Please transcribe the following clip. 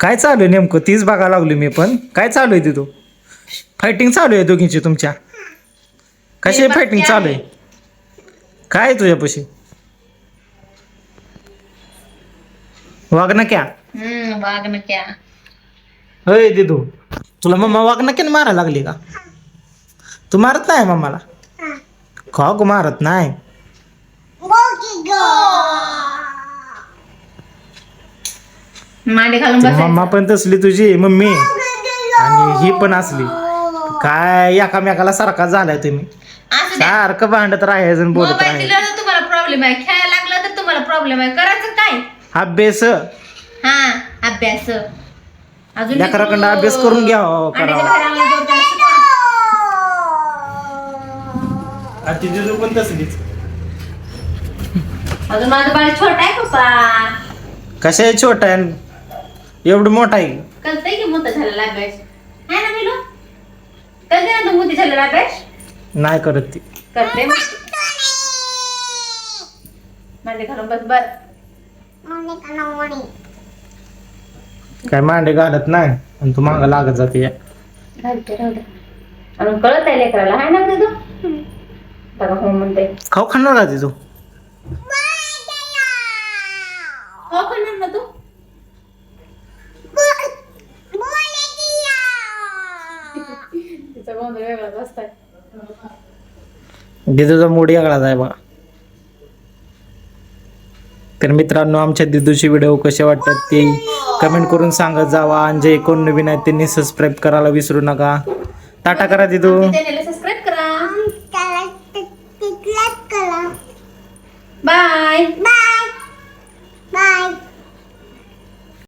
काय चालू आहे नेमकं? तीच बघायला लागलो मी पण. काय चालू आहे तिथं? फायटिंग चालू आहे दोघींची तुमच्या. कशी फायटिंग चालू आहे? काय आहे तुझ्यापाशी? वाग ना क्या. वाघ ना क्या. होय दिदू. तुला मम्मा वाग ना क्या मारायला लागली का? तू मारत नाही मम्माला? का गो मारत नाही. मांडी घालून ती बसायचं. मम्मा पण तसली तुझी मम्मी. आणि ही पण असली. काय एकामेकाला सारखा झालाय तुम्ही. असू द्या. सारखं भांडत राहायचं आणि बोलत मोबाईल राहायचं. दिला तर तुम्हाला प्रॉब्लेम आहे. खेळायला लागला तर तुम्हाला प्रॉब्लेम आहे. करायचं काय? अभ्यास. हा अभ्यास. अजून लेकराकडनं अभ्यास करून घ्यावा अंड्याच्या करावा बाहेर आम्हाला जोर त्याला शिकवा. आणि ती दिदू पण तसलीच. अजून माझं बाळ छोटा आहे पप्पा. कशा आहे छोटा आहे. एवढं मोठा आहे? कळतंय की मोठा झालेला अभ्यास आहे ना मिलो कळते ना तू मोठी झालेला अभ्यास नाही करत ती. करते. मांडी घालून बस बर काय मांडे घालत नाही आणि तू मागं लागत जाते. या. घालते राहू दे. अजून कळत आहे लेकराला आहे ना तू बघा हो म्हणते. खाऊ खाणार ती? तू हो खाणार ना तू? तिचा गोंधळ वेगळाच असताय दिदूचा मूड वेगळाच आहे बघा तर मित्रांनो आमच्या दिदूचे व्हिडिओ कसे वाटतात ते कमेंट करून सांगत जावा आणि जे कोण नवीन आहेत त्यांनी सबस्क्राईब करायला विसरू नका टाटा करा दिदू